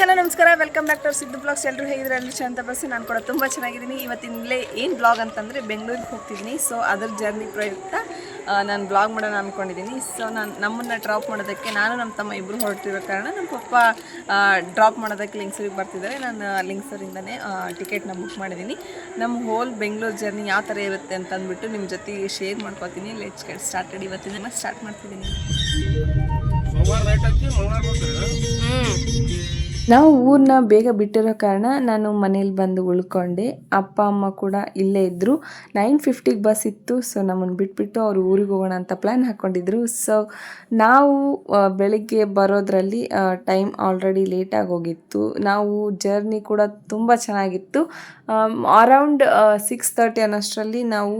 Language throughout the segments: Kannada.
ಹಲೋ ನಮಸ್ಕಾರ. Welcome back to Siddu blogs ಎಲ್ಲರೂ ಹೇಗಿದ್ರೆ ಎಲ್ಲರೂ ಶಾಂತ ಬಸ್ ನಾನು ಕೂಡ ತುಂಬ ಚೆನ್ನಾಗಿದ್ದೀನಿ. ಇವತ್ತಿನಲೇ ಏನು ಬ್ಲಾಗ್ ಅಂತಂದರೆ ಬೆಂಗಳೂರಿಗೆ ಹೋಗ್ತಿದ್ದೀನಿ. ಸೊ ಅದ್ರ ಜರ್ನಿ ಪ್ರಯುಕ್ತ ನಾನು ಬ್ಲಾಗ್ ಮಾಡೋಣ ಅಂದ್ಕೊಂಡಿದ್ದೀನಿ ಸೊ ನಾನು ನಮ್ಮನ್ನು ಡ್ರಾಪ್ ಮಾಡೋದಕ್ಕೆ ನಾನು ನಮ್ಮ ತಮ್ಮ ಇಬ್ಬರು ಹೊರಟಿರೋ ಕಾರಣ ನಮ್ಮ ಪಪ್ಪ ಡ್ರಾಪ್ ಮಾಡೋದಕ್ಕೆ ಲಿಂಗ್ಸೂರಿಗೆ ಬರ್ತಿದ್ದಾರೆ. ನಾನು ಲಿಂಗ್ಸೂರಿಂದನೇ ಟಿಕೆಟ್ನ ಬುಕ್ ಮಾಡಿದ್ದೀನಿ. ನಮ್ಮ ಹೋಲ್ ಬೆಂಗಳೂರು ಜರ್ನಿ ಯಾವ ಥರ ಇರುತ್ತೆ ಅಂತ ಅಂದ್ಬಿಟ್ಟು ನಿಮ್ಮ ಜೊತೆಗೆ ಶೇರ್ ಮಾಡ್ಕೊತೀನಿ. ಲೆಟ್ಸ್ ಗೆಟ್ ಸ್ಟಾರ್ಟೆಡ್ ಇವತ್ತಿನ ಸ್ಟಾರ್ಟ್ ಮಾಡ್ತಿದ್ದೀನಿ. ಸೋಮವಾರ ನಾವು ಊರನ್ನ ಬೇಗ ಬಿಟ್ಟಿರೋ ಕಾರಣ ನಾನು ಮನೇಲಿ ಬಂದು ಉಳ್ಕೊಂಡೆ. ಅಪ್ಪ, ಅಮ್ಮ ಕೂಡ ಇಲ್ಲೇ ಇದ್ದರು ನೈನ್ ಫಿಫ್ಟಿಗೆ ಬಸ್ ಇತ್ತು ಸೊ ನಮ್ಮನ್ನು ಬಿಟ್ಬಿಟ್ಟು ಅವರು ಊರಿಗೆ ಹೋಗೋಣ ಅಂತ ಪ್ಲ್ಯಾನ್ ಹಾಕ್ಕೊಂಡಿದ್ರು ಸೊ ನಾವು ಬೆಳಿಗ್ಗೆ ಬರೋದ್ರಲ್ಲಿ ಟೈಮ್ ಆಲ್ರೆಡಿ ಲೇಟಾಗಿ ಹೋಗಿತ್ತು. ನಾವು ಜರ್ನಿ ಕೂಡ ತುಂಬ ಚೆನ್ನಾಗಿತ್ತು. ಅರೌಂಡ್ ಸಿಕ್ಸ್ ತರ್ಟಿ ಅನ್ನೋಷ್ಟರಲ್ಲಿ ನಾವು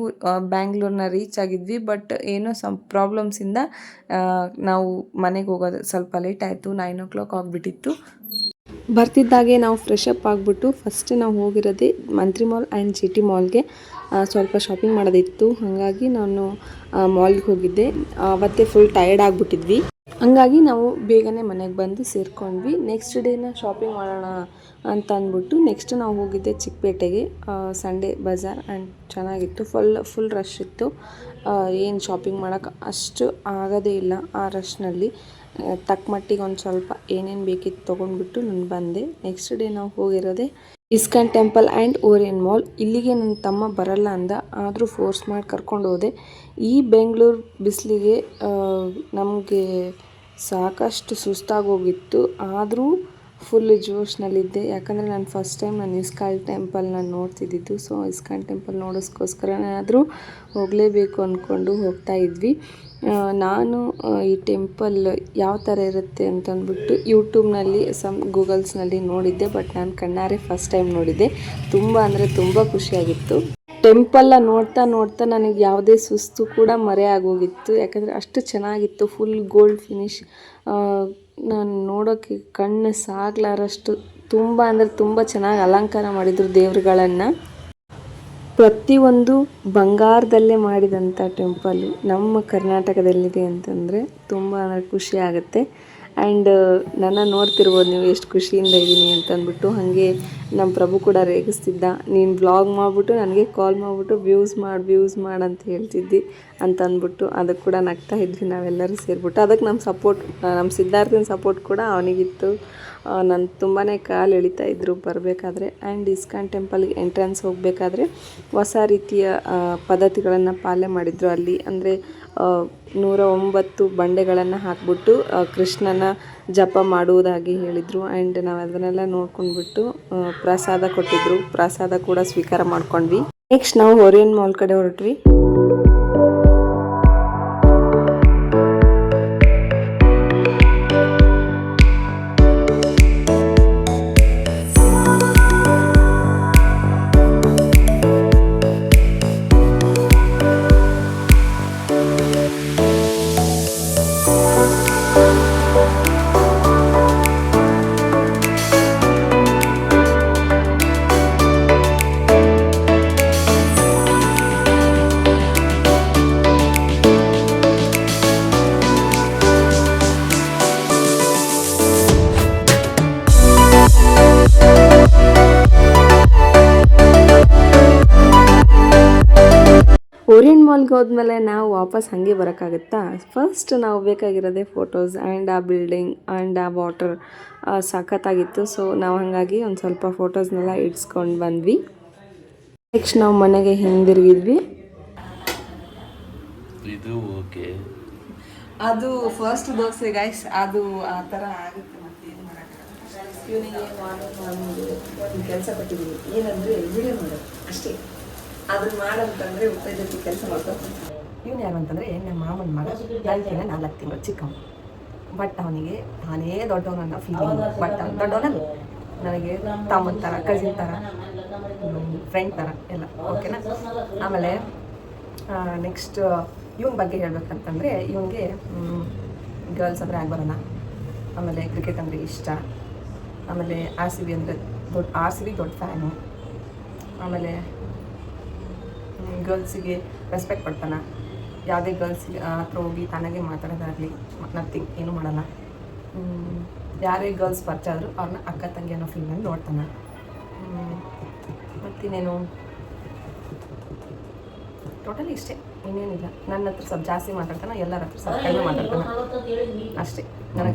ಬ್ಯಾಂಗ್ಳೂರ್ನ ರೀಚ್ ಆಗಿದ್ವಿ. ಬಟ್ ಏನೋ ಸಮ್ ಪ್ರಾಬ್ಲಮ್ಸಿಂದ ನಾವು ಮನೆಗೆ ಹೋಗೋದು ಸ್ವಲ್ಪ ಲೇಟ್ ಆಯಿತು. ನೈನ್ ಓ ಕ್ಲಾಕ್ ಆಗಿಬಿಟ್ಟಿತ್ತು. ಬರ್ತಿದ್ದಾಗೆ ನಾವು ಫ್ರೆಶ್ ಅಪ್ ಆಗಿಬಿಟ್ಟು ಫಸ್ಟ್ ನಾವು ಹೋಗಿರೋದೇ ಮಂತ್ರಿ ಮಾಲ್ ಆ್ಯಂಡ್ ಸಿಟಿ ಮಾಲ್ಗೆ ಸ್ವಲ್ಪ ಶಾಪಿಂಗ್ ಮಾಡೋದಿತ್ತು. ಹಾಗಾಗಿ ನಾನು ಮಾಲ್ಗೆ ಹೋಗಿದ್ದೆ. ಅವತ್ತೇ ಫುಲ್ ಟಯರ್ಡ್ ಆಗಿಬಿಟ್ಟಿದ್ವಿ. ಹಂಗಾಗಿ ನಾವು ಬೇಗನೆ ಮನೆಗೆ ಬಂದು ಸೇರ್ಕೊಂಡ್ವಿ. ನೆಕ್ಸ್ಟ್ ಡೇನ ಶಾಪಿಂಗ್ ಮಾಡೋಣ ಅಂತ ಅಂದ್ಬಿಟ್ಟು ನೆಕ್ಸ್ಟ್ ನಾವು ಹೋಗಿದ್ದೆ ಚಿಕ್ಕಪೇಟೆಗೆ. ಸಂಡೇ ಬಜಾರ್ ಆ್ಯಂಡ್ ಚೆನ್ನಾಗಿತ್ತು. ಫುಲ್ ಫುಲ್ ರಶ್ ಇತ್ತು. ಏನು ಶಾಪಿಂಗ್ ಮಾಡೋಕ್ಕೆ ಅಷ್ಟು ಆಗೋದೇ ಇಲ್ಲ ಆ ರಶ್ನಲ್ಲಿ ತಕ್ಕ ಮಟ್ಟಿಗೆ ಒಂದು ಸ್ವಲ್ಪ ಏನೇನು ಬೇಕಿತ್ತು ತೊಗೊಂಡ್ಬಿಟ್ಟು ನಾನು ಬಂದೆ. ನೆಕ್ಸ್ಟ್ ಡೇ ನಾವು ಹೋಗಿರೋದೆ ISKCON temple and Orion mall ಇಲ್ಲಿಗೆ ನನ್ನ ತಮ್ಮ ಬರಲ್ಲ ಅಂದ. ಆದರೂ ಫೋರ್ಸ್ ಮಾಡಿ ಕರ್ಕೊಂಡು ಹೋದೆ. ಈ ಬೆಂಗಳೂರು ಬಿಸಿಲಿಗೆ ನಮಗೆ ಸಾಕಷ್ಟು ಸುಸ್ತಾಗೋಗಿತ್ತು ಆದರೂ ಫುಲ್ ಜೋಶ್ನಲ್ಲಿದ್ದೆ ಯಾಕಂದರೆ ನಾನು ಫಸ್ಟ್ ಟೈಮ್ ನಾನು ಇಸ್ಕಾನ್ ಟೆಂಪಲ್ನ ನೋಡ್ತಿದ್ದಿದ್ದು. ಸೊ ಇಸ್ಕಾನ್ ಟೆಂಪಲ್ ನೋಡೋಸ್ಕೋಸ್ಕರನಾದರೂ ಹೋಗಲೇಬೇಕು ಅಂದ್ಕೊಂಡು ಹೋಗ್ತಾ ಇದ್ವಿ. ನಾನು ಈ ಟೆಂಪಲ್ ಯಾವ ಥರ ಇರುತ್ತೆ ಅಂತಂದ್ಬಿಟ್ಟು ಯೂಟ್ಯೂಬ್ನಲ್ಲಿ ಸಮ್ ಗೂಗಲ್ಸ್ನಲ್ಲಿ ನೋಡಿದ್ದೆ. ಬಟ್ ನಾನು ಕಣ್ಣಾರೆ ಫಸ್ಟ್ ಟೈಮ್ ನೋಡಿದ್ದೆ. ತುಂಬ ಅಂದರೆ ತುಂಬ ಖುಷಿಯಾಗಿತ್ತು. ಟೆಂಪಲ್ಲ ನೋಡ್ತಾ ನೋಡ್ತಾ ನನಗೆ ಯಾವುದೇ ಸುಸ್ತು ಕೂಡ ಮರೆ ಆಗೋಗಿತ್ತು. ಯಾಕಂದರೆ ಅಷ್ಟು ಚೆನ್ನಾಗಿತ್ತು, ಫುಲ್ ಗೋಲ್ಡ್ ಫಿನಿಶ್. ನಾನು ನೋಡೋಕ್ಕೆ ಕಣ್ಣು ಸಾಗ್ಲಾರಷ್ಟು. ತುಂಬ ಅಂದರೆ ತುಂಬ ಚೆನ್ನಾಗಿ ಅಲಂಕಾರ ಮಾಡಿದರು ದೇವರುಗಳನ್ನು. ಪ್ರತಿಯೊಂದು ಬಂಗಾರದಲ್ಲೇ ಮಾಡಿದಂಥ ಟೆಂಪಲ್ಲು ನಮ್ಮ ಕರ್ನಾಟಕದಲ್ಲಿದೆ ಅಂತಂದರೆ ತುಂಬ ಅಂದರೆ ಖುಷಿ ಆಗುತ್ತೆ. ಆ್ಯಂಡ್ ನನ್ನ ನೋಡ್ತಿರ್ಬೋದು ನೀವು ಎಷ್ಟು ಖುಷಿಯಿಂದ ಇದ್ದೀನಿ ಅಂತ ಅಂದ್ಬಿಟ್ಟು ಹಾಗೆ ನಮ್ಮ ಪ್ರಭು ಕೂಡ ರೇಗಿಸ್ತಿದ್ದ. ನೀನು ಬ್ಲಾಗ್ ಮಾಡಿಬಿಟ್ಟು ನನಗೆ ಕಾಲ್ ಮಾಡಿಬಿಟ್ಟು ವ್ಯೂಸ್ ಮಾಡಿ ವ್ಯೂಸ್ ಮಾಡು ಅಂತ ಹೇಳ್ತಿದ್ದಿ ಅಂತ ಅಂದ್ಬಿಟ್ಟು ಅದಕ್ಕೆ ಕೂಡ ನಗ್ತಾ ಇದ್ವಿ ನಾವೆಲ್ಲರೂ ಸೇರಿಬಿಟ್ಟು. ಅದಕ್ಕೆ ನಮ್ಮ ಸಪೋರ್ಟ್ ನಮ್ಮ ಸಿದ್ಧಾರ್ಥನ ಸಪೋರ್ಟ್ ಕೂಡ ಅವನಿಗಿತ್ತು. ನಾನು ತುಂಬಾ ಕಾಲು ಎಳಿತಾ ಇದ್ದರು ಬರಬೇಕಾದ್ರೆ. ಆ್ಯಂಡ್ ಇಸ್ಕಾನ್ ಟೆಂಪಲ್ಗೆ ಎಂಟ್ರೆನ್ಸ್ ಹೋಗಬೇಕಾದ್ರೆ ಹೊಸ ರೀತಿಯ ಪದ್ಧತಿಗಳನ್ನು ಪಾಲನೆ ಮಾಡಿದರು ಅಲ್ಲಿ. ಅಂದರೆ ನೂರ ಒಂಬತ್ತು ಬಂಡೆಗಳನ್ನು ಹಾಕ್ಬಿಟ್ಟು ಕೃಷ್ಣನ ಜಪ ಮಾಡುವುದಾಗಿ ಹೇಳಿದರು. ಆ್ಯಂಡ್ ನಾವು ಅದನ್ನೆಲ್ಲ ನೋಡ್ಕೊಂಡ್ಬಿಟ್ಟು ಪ್ರಸಾದ ಕೊಟ್ಟಿದ್ರು. ಪ್ರಸಾದ ಕೂಡ ಸ್ವೀಕಾರ ಮಾಡ್ಕೊಂಡ್ವಿ. ನೆಕ್ಸ್ಟ್ ನಾವು ಓರಿಯನ್ ಮಾಲ್ ಕಡೆ ಹೊರಟ್ವಿ. ಓರಿಯನ್ ಮಾಲ್ಗೆ ಹೋದ್ಮೇಲೆ ನಾವು ವಾಪಸ್ ಹಾಗೆ ಬರೋಕ್ಕಾಗುತ್ತಾ? ಫಸ್ಟ್ ನಾವು ಬೇಕಾಗಿರೋದೇ ಫೋಟೋಸ್ ಆ್ಯಂಡ್ ಆ ಬಿಲ್ಡಿಂಗ್ ಆ್ಯಂಡ್ ಆ ವಾಟರ್ ಸಖತ್ತಾಗಿತ್ತು. ಸೊ ನಾವು ಹಾಗಾಗಿ ಒಂದು ಸ್ವಲ್ಪ ಫೋಟೋಸ್ನೆಲ್ಲ ಇಡ್ಸ್ಕೊಂಡು ಬಂದ್ವಿ. ನೆಕ್ಸ್ಟ್ ನಾವು ಮನೆಗೆ ಹಿಂದಿರುಗಿದ್ವಿ. ಇದು ಓಕೆ. ಅದು ಫಸ್ಟ್ ದೋಸೆ ಗೈಸ್ ಅದು ಆ ಥರ ಆಗುತ್ತೆ ಮತ್ತೆ ಏನು ಇವನಿಗೆ ಒಂದು ಕೆಲಸ ಕೊಟ್ಟಿದ್ದೀನಿ. ಏನಂದರೆ ವಿಡಿಯೋ ಮಾಡೋದು ಅಷ್ಟೇ. ಅದನ್ನ ಮಾಡಂತಂದ್ರೆ ಉಪ್ಪ ಜೊತೆ ಕೆಲಸ ಮಾಡ್ಕೊಂಡು ಇವನು ಯಾರು ಅಂತಂದರೆ ನಮ್ಮ ಮಾಮನ ಮಗ ನನಗಿನ ನಾಲ್ಕು ತಿಂಗಳು ಚಿಕ್ಕವ. ಬಟ್ ಅವನಿಗೆ ನಾನೇ ದೊಡ್ಡವನನ್ನ ಫೀಲಿಂಗ್ ಬಟ್ ದೊಡ್ಡವನಲ್ಲ. ನನಗೆ ತಮ್ಮನ ಥರ ಕಸಿನ್ ಥರ ಫ್ರೆಂಡ್ ಥರ ಎಲ್ಲ. ಓಕೆನಾ ಆಮೇಲೆ ನೆಕ್ಸ್ಟ್ ಇವನ ಬಗ್ಗೆ ಹೇಳ್ಬೇಕಂತಂದರೆ ಇವನಿಗೆ ಗರ್ಲ್ಸ್ ಅಂದರೆ ಆಗ್ಬರೋಣ ಆಮೇಲೆ ಕ್ರಿಕೆಟ್ ಅಂದ್ರೆ ಇಷ್ಟ. ಆಮೇಲೆ ಆರ್ ಸಿ ಬಿ ಅಂದರೆ ದೊಡ್ಡ ಆರ್ ಸಿ ಬಿ ದೊಡ್ಡ ಫ್ಯಾನು ಆಮೇಲೆ ಗರ್ಲ್ಸಿಗೆ ರೆಸ್ಪೆಕ್ಟ್ ಕೊಡ್ತಾನೆ ಯಾವುದೇ ಗರ್ಲ್ಸ್ಗೆ ಹತ್ರ ಹೋಗಿ ತನಗೆ ಮಾತಾಡೋದಾಗಲಿ ನಥಿಂಗ್ ಏನೂ ಮಾಡಲ್ಲ. ಯಾರೇ ಗರ್ಲ್ಸ್ ಪರಿಚಯ ಅವ್ರನ್ನ ಅಕ್ಕ, ತಂಗಿ ಅನ್ನೋ ಫೀಲ್ನಲ್ಲಿ ನೋಡ್ತಾನೆ. ಮತ್ತಿನ್ನೇನು? ಟೋಟಲಿ ಇಷ್ಟೇ, ಇನ್ನೇನಿಲ್ಲ. ನನ್ನ ಹತ್ರ ಸ್ವಲ್ಪ ಜಾಸ್ತಿ ಮಾತಾಡ್ತಾನೆ, ಎಲ್ಲರ ಹತ್ರ ಸ್ವಲ್ಪ ಕಡಿಮೆ ಮಾತಾಡ್ತಾನೆ. ಅಷ್ಟೇ ನಮ್ಮ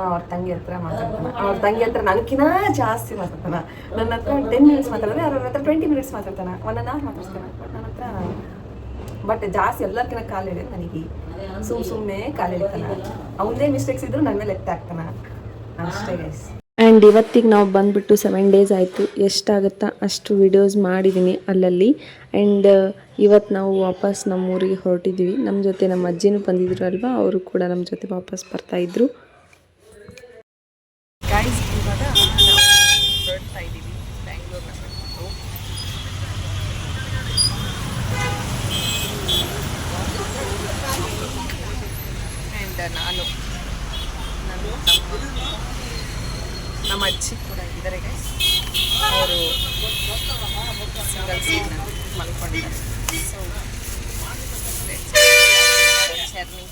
ಅವ್ರ ತಂಗಿ ಹತ್ರ ಮಾತಾಡ್ತಾನೆ. ಅವ್ರ ತಂಗಿ ಹತ್ರ ನನಗಿನ ಜಾಸ್ತಿ ಮಾತಾಡ್ತಾನೆ. ನನ್ನ ಹತ್ರ ಟೆನ್ ಮಿನಿಟ್ಸ್ ಮಾತಾಡಿದ್ರೆ ಅವ್ರ ಹತ್ರ ಟ್ವೆಂಟಿ ಮಿನಿಟ್ಸ್ ಮಾತಾಡ್ತಾನೆ. ಒನ್ ಆ್ಯಂಡ್ ಅವರ್ ಮಾತಾಡ್ತಾನೆ. ಬಟ್ ನನ್ನ ಹತ್ರ ಬಟ್ ಜಾಸ್ತಿ ಎಲ್ಲರ್ಕಿನ ಕಾಲು ಹಿಡಿಯೋದು ನನಗೆ ಸುಮ್ ಸುಮ್ಮನೆ ಕಾಲು ಹಿಡಿತಾನೆ. ಅವನದೇ ಮಿಸ್ಟೇಕ್ಸ್ ಇದ್ರು ನನ್ನ ಮೇಲೆ ಎತ್ತ ಹಾಕ್ತಾನೆ. ಅಷ್ಟೇ ಗೈಸ್ ಆ್ಯಂಡ್ ಇವತ್ತಿಗೆ ನಾವು ಬಂದುಬಿಟ್ಟು ಸೆವೆನ್ ಡೇಸ್ ಆಯಿತು. ಎಷ್ಟಾಗುತ್ತಾ ಅಷ್ಟು ವಿಡಿಯೋಸ್ ಮಾಡಿದ್ದೀನಿ ಅಲ್ಲಲ್ಲಿ. ಆ್ಯಂಡ್ ಇವತ್ತು ನಾವು ವಾಪಸ್ ನಮ್ಮ ಊರಿಗೆ ಹೊರಟಿದ್ದೀವಿ ನಮ್ಮ ಜೊತೆ ನಮ್ಮ ಅಜ್ಜಿನೂ ಬಂದಿದ್ರು ಅಲ್ವಾ? ಅವರು ಕೂಡ ನಮ್ಮ ಜೊತೆ ವಾಪಸ್ ಬರ್ತಾಯಿದ್ರು ಗೈಸ್ ಇವಾಗ ನಾವು ಹೊರಡ್ತಾ ಇದ್ದೀವಿ ಬ್ಯಾಂಗ್ಳೂರ್ನ ಬಿಟ್ಟು ಆ್ಯಂಡ್ ನಾನು ನನ್ನ ತಮ್ಮ ನಮ್ಮ ಅಜ್ಜಿ ಕೂಡ ಇದ್ದಾರೆ ಅವರು ಮಲ್ಕೊಂಡಿದ್ದಾರೆ. ಸೊ ಜರ್ನಿ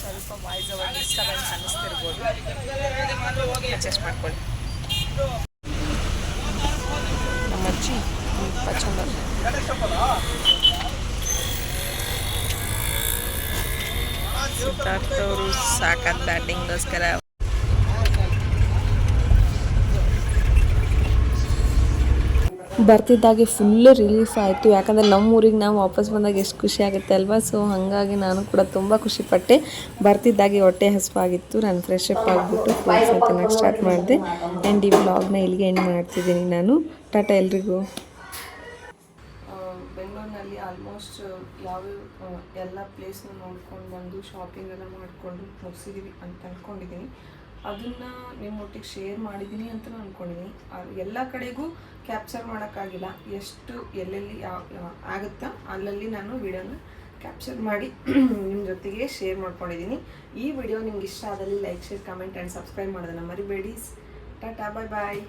ಸ್ವಲ್ಪ ವಾಯ್ಸ್ ಅವರ್ ಡಿಸ್ಟರ್ಬೆನ್ಸ್ ಅನ್ನಿಸ್ತಿರ್ಬೋದು. ಅಡ್ಜಸ್ಟ್ ಮಾಡ್ಕೊಳ್ಳಿ. ನಮ್ಮ ಅಜ್ಜಿ ಪಚಂದ ಸಿದ್ಧಾರ್ಥ ಅವರು ಸಾಕಾದ ಬ್ಯಾಟಿಂಗ್ಗೋಸ್ಕರ ಬರ್ತಿದ್ದಾಗೆ ಫುಲ್ ರಿಲೀಫ್ ಆಯಿತು. ಯಾಕಂದರೆ ನಮ್ಮ ಊರಿಗೆ ನಾವು ವಾಪಸ್ ಬಂದಾಗ ಎಷ್ಟು ಖುಷಿ ಆಗುತ್ತೆ ಅಲ್ವಾ? ಸೊ ಹಾಗಾಗಿ ನಾನು ಕೂಡ ತುಂಬ ಖುಷಿಪಟ್ಟೆ. ಬರ್ತಿದ್ದಾಗೆ ಹೊಟ್ಟೆ ಹಸುವಾಗಿತ್ತು ನಾನು ಫ್ರೆಶ್ ಅಪ್ ಆಗಿಬಿಟ್ಟು ಫುಲ್ ತಿನ್ನೋಕ್ಕೆ ಸ್ಟಾರ್ಟ್ ಮಾಡಿದೆ. ಆ್ಯಂಡ್ ಈ ಬ್ಲಾಗ್ನ ಇಲ್ಲಿಗೆ ಎಂಡ್ ಮಾಡ್ತಿದ್ದೀನಿ ನಾನು. ಟಾಟಾ ಎಲ್ರಿಗೂ. ಬೆಂಗಳೂರಿನಲ್ಲಿ ಆಲ್ಮೋಸ್ಟ್ ಯಾವ್ಯಾವ ಎಲ್ಲ ಪ್ಲೇಸ್ನ ನೋಡ್ಕೊಂಡು ಬಂದು ಶಾಪಿಂಗ್ ಎಲ್ಲ ಮಾಡಿಕೊಂಡು ಮುಗಿಸಿದೀವಿ ಅಂತ ಅಂದ್ಕೊಂಡಿದ್ದೀನಿ ಅದನ್ನು ನಿಮ್ಮೊಟ್ಟಿಗೆ ಶೇರ್ ಮಾಡಿದ್ದೀನಿ ಅಂತ ಅಂದ್ಕೊಂಡಿದ್ದೀನಿ ಎಲ್ಲ ಕಡೆಗೂ ಕ್ಯಾಪ್ಚರ್ ಮಾಡೋಕ್ಕಾಗಿಲ್ಲ. ಎಷ್ಟು ಎಲ್ಲೆಲ್ಲಿ ಆಗುತ್ತಾ ಅಲ್ಲಲ್ಲಿ ನಾನು ವಿಡಿಯೋನ ಕ್ಯಾಪ್ಚರ್ ಮಾಡಿ ನಿಮ್ಮ ಜೊತೆಗೆ ಶೇರ್ ಮಾಡ್ಕೊಂಡಿದ್ದೀನಿ ಈ ವಿಡಿಯೋ ನಿಮ್ಗೆ ಇಷ್ಟ ಆದಲ್ಲಿ like share comment and subscribe ಮಾಡೋದನ್ನ ಮರಿಬೇಡಿ. ಟಾಟಾ ಬಾಯ್ ಬಾಯ್